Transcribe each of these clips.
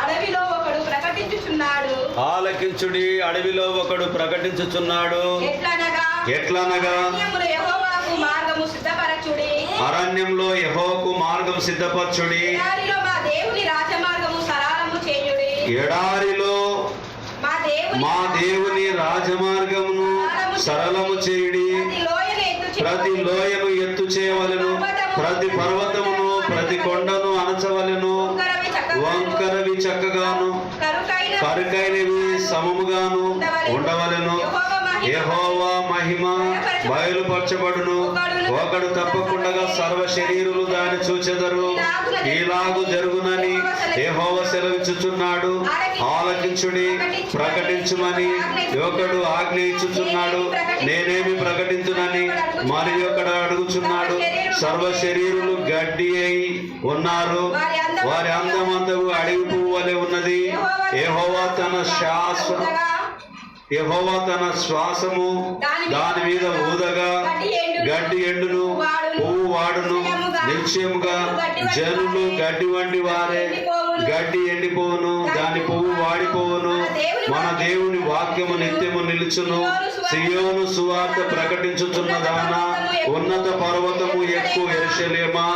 అడవిలో ఒకడు ప్రకటించుచున్నాడు. ఆలకించుడి అడవిలో ఒకడు ప్రకటించుచున్నాడు. ఎట్లనగా? ఎట్లనగా? అరణ్యములో యెహోవాకు మార్గము సిద్ధపరచుడి. అరణ్యంలో యహోకు మార్గం సిద్ధపరచుడి. ఎడారిలో మా దేవుని రాజమార్గము సరళము చేయుడి. ఎడారిలో మా దేవుని మా దేవుని రాజమార్గమును సరళము చేయుడి. ప్రతి లోయను ఎత్తు ప్రతి లోయను ఎత్తు చేయవలెను. ప్రతి పర్వతమును ప్రతి కొండను అనచవలెను వంకరవి చక్కగాను కరుకైన కరుకైనవి సమముగాను ఉండవలెను. యహోవా మహిమ బయలుపరచబడును. ఒకడు తప్పకుండా సర్వ శరీరులు దాన్ని చూచెదరు. ఈలాగు జరుగునని యహోవ సెలవిచ్చుచున్నాడు. ఆలకించుడి ప్రకటించుమని ఒకడు ఆజ్ఞ ఇచ్చుచున్నాడు నేనేమి ప్రకటించునని మరి ఒకడు అడుగుచున్నాడు. సర్వ శరీరులు గడ్డి అయి ఉన్నారు. వారి అందమంతకు అడిగి పువ్వు వలె ఉన్నది. ఏహోవా తన శాశ్వత యెహోవా తన శ్వాసము దాని మీద ఊదగా గడ్డి ఎండును పువ్వు వాడును నిశ్చయముగా జనులు గడ్డి వంటి వారే గడ్డి ఎండిపోవును దాని పువ్వు వాడిపోవును మన దేవుని వాక్యము నిత్యము నిలుచును సియోను సువార్త ప్రకటించుచున్నదాన ఉన్నత పర్వతము ఎక్కువ ఎరుషలేమా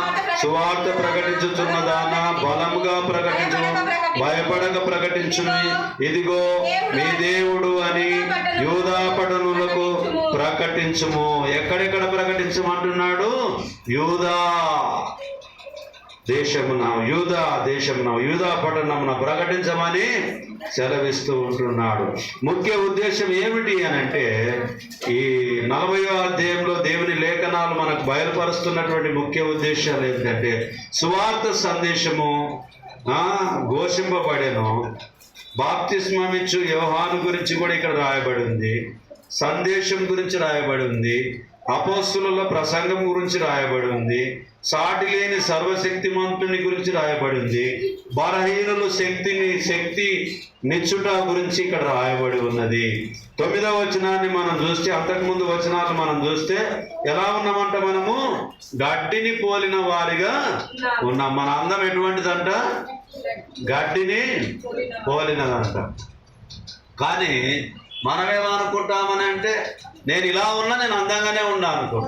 సువార్త ప్రకటించుచున్నదాన బలముగా ప్రకటించును భయపడక ప్రకటించును ఇదిగో మీ దేవుడు అని యూదా పట్టణములకు ప్రకటించుము. ఎక్కడెక్కడ ప్రకటించమంటున్నాడు? యూదా దేశమున యూదా దేశమున యూదా పట్టణమున ప్రకటించమని సెలవిస్తూ ఉంటున్నాడు. ముఖ్య ఉద్దేశం ఏమిటి అని అంటే ఈ నలభయో అధ్యాయంలో దేవుని లేఖనాలు మనకు బయలుపరుస్తున్నటువంటి ముఖ్య ఉద్దేశాలు ఏంటంటే సువార్త సందేశము ఘోషింపబడేను. బాప్తిస్మమిచ్చు వ్యవహారం గురించి కూడా ఇక్కడ రాయబడి ఉంది సందేశం గురించి రాయబడి ఉంది. అపోస్తుల ప్రసంగం గురించి రాయబడి ఉంది. సాటి లేని సర్వశక్తిమంతుని గురించి రాయబడి ఉంది. బలహీనులు శక్తిని శక్తి నిచ్చుట గురించి ఇక్కడ రాయబడి ఉన్నది. తొమ్మిదవ వచనాన్ని మనం చూస్తే అంతకుముందు వచనాలు మనం చూస్తే ఎలా ఉన్నామంట మనము? గడ్డిని పోలిన వారిగా ఉన్నాం. మన అందం ఎటువంటిదంట? గడ్డిని పోలినదంట. కానీ మనం ఏమనుకుంటామని అంటే నేను ఇలా ఉన్నా నేను అందంగానే ఉన్నా అనుకో.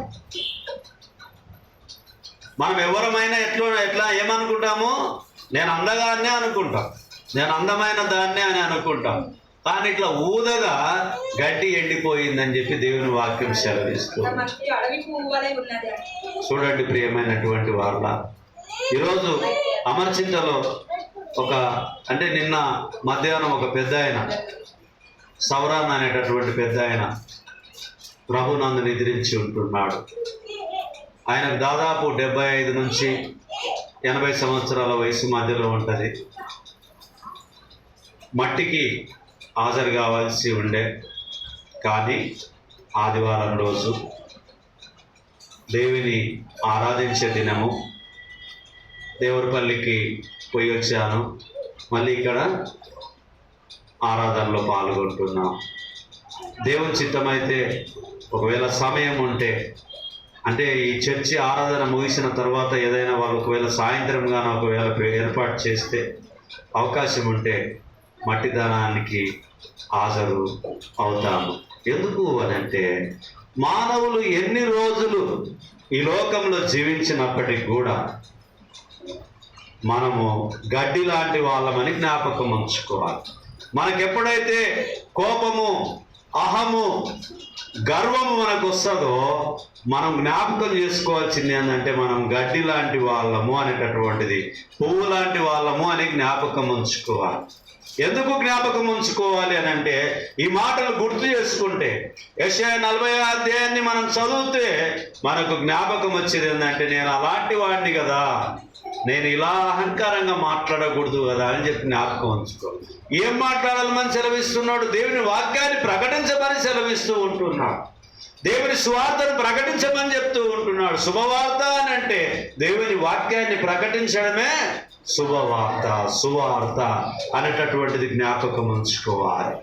మనం ఎవరమైనా ఎట్లా ఎట్లా ఏమనుకుంటాము నేను అందగానే అనుకుంటాం. నేను అందమైన దాన్నే అని అనుకుంటాం. కానీ ఇట్లా ఊదగా గడ్డి ఎండిపోయిందని చెప్పి దేవుని వాక్యం సెలవిస్తుంది చూడండి ప్రియమైనటువంటి వాళ్ళ ఈరోజు అమర్చింతలో ఒక అంటే నిన్న మధ్యాహ్నం ఒక పెద్ద ఆయన సౌరాన్ అనేటటువంటి పెద్ద ఆయన ప్రభునందు నిద్రించి ఉంటున్నాడు. ఆయనకు దాదాపు డెబ్బై ఐదు నుంచి ఎనభై సంవత్సరాల వయసు మధ్యలో ఉంటుంది. మట్టికి హాజరు కావాల్సి ఉండే కానీ ఆదివారం రోజు దేవిని ఆరాధించే దినము. దేవరపల్లికి పోయి వచ్చాను. మళ్ళీ ఇక్కడ ఆరాధనలో పాల్గొంటున్నాం. దేవుని చిత్తమైతే ఒకవేళ సమయం ఉంటే అంటే ఈ చర్చి ఆరాధన ముగిసిన తర్వాత ఏదైనా వాళ్ళు ఒకవేళ సాయంత్రం కానీ ఒకవేళ ఏర్పాటు చేస్తే అవకాశం ఉంటే మట్టి దానానికి హాజరు అవుతాము. ఎందుకు అని అంటే మానవులు ఎన్ని రోజులు ఈ లోకంలో జీవించినప్పటికి కూడా మనము గడ్డి లాంటి వాళ్ళమని జ్ఞాపకం ఉంచుకోవాలి. మనకెప్పుడైతే కోపము అహము గర్వము మనకు వస్తుందో మనం జ్ఞాపకం చేసుకోవాల్సింది ఏంటంటే మనం గడ్డి లాంటి వాళ్ళము అనేటటువంటిది పువ్వు లాంటి వాళ్ళము అని జ్ఞాపకం ఉంచుకోవాలి. ఎందుకు జ్ఞాపకం ఉంచుకోవాలి అని అంటే ఈ మాటలు గుర్తు చేసుకుంటే యశయ నలభై అధ్యాయాన్ని మనం చదివితే మనకు జ్ఞాపకం వచ్చేది ఏంటంటే నేను అలాంటి వాడిని కదా. నేను ఇలా అహంకారంగా మాట్లాడకూడదు కదా అని చెప్పి జ్ఞాపకం ఉంచుకో ఏం మాట్లాడాలని సెలవిస్తున్నాడు? దేవుని వాక్యాన్ని ప్రకటించమని సెలవిస్తూ ఉంటున్నాడు. దేవుని సువార్తను ప్రకటించమని చెప్తూ ఉంటున్నాడు. శుభవార్త అని అంటే దేవుని వాక్యాన్ని ప్రకటించడమే శుభవార్త సువార్త అనేటటువంటిది జ్ఞాపకం ఉంచుకోవాలి.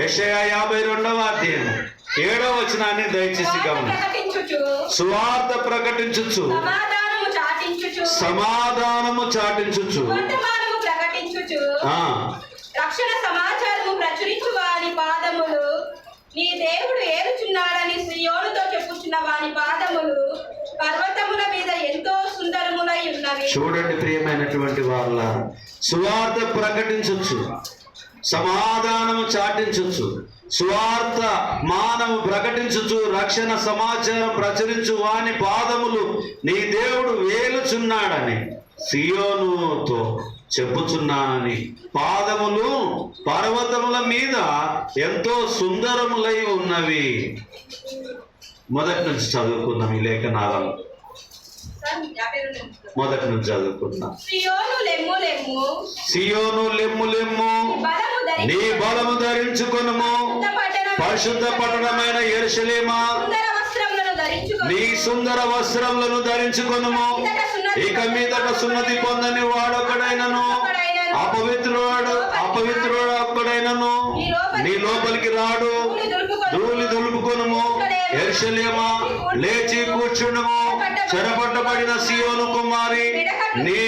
యెషయా యాభై రెండవ అధ్యాయం ఏడవ వచనాన్ని దయచేసి గమని ప్రకటించుచు. సువార్త ప్రకటించుచు. సమాధానము చాటించుచు. వర్తమానము ప్రకటించుచు. రక్షణ సమాచారము ప్రచురించు వాని పాదములు. నీ దేవుడు ఏలుచున్నాడని సియోనుతో చెప్పుచున్న వాని పాదములు పర్వతముల మీద ఎంతో సుందరములై ఉన్నవి. చూడండి ప్రియమైనటువంటి వాళ్ళ సువార్త ప్రకటించవచ్చు సమాధానము చాటించవచ్చు సువార్త మానవు ప్రకటించుచు రక్షణ సమాచారం ప్రచురించు వాని పాదములు నీ దేవుడు వేలుచున్నాడని సియోనుతో చెప్పుచున్నానని. పాదములు పర్వతముల మీద ఎంతో సుందరములై ఉన్నవి. మొదటి నుంచి చదువుకుందాం ఈ లేఖనాలను. మొదటి నుంచి చదువుకుందాం సియోను లెమ్ము లెమ్ము. నీ బలము ధరించుకొనుము. పరిశుద్ధ పట్టణమైన ధరించుకొని నీ సుందర వస్త్రములను ధరించుకొనుము. ఇక మీదట సున్నతి పొందని వాడొక్కడైనను అపవిత్రుడు అపవిత్రుడు ఒక్కడైనను. నీ లోపలికి రాడు. ధూళి దులుపుకొనుము. ఎర్షలేమా లేచి కూర్చుండము చెరపట్టబడిన సియోను కుమారి నీ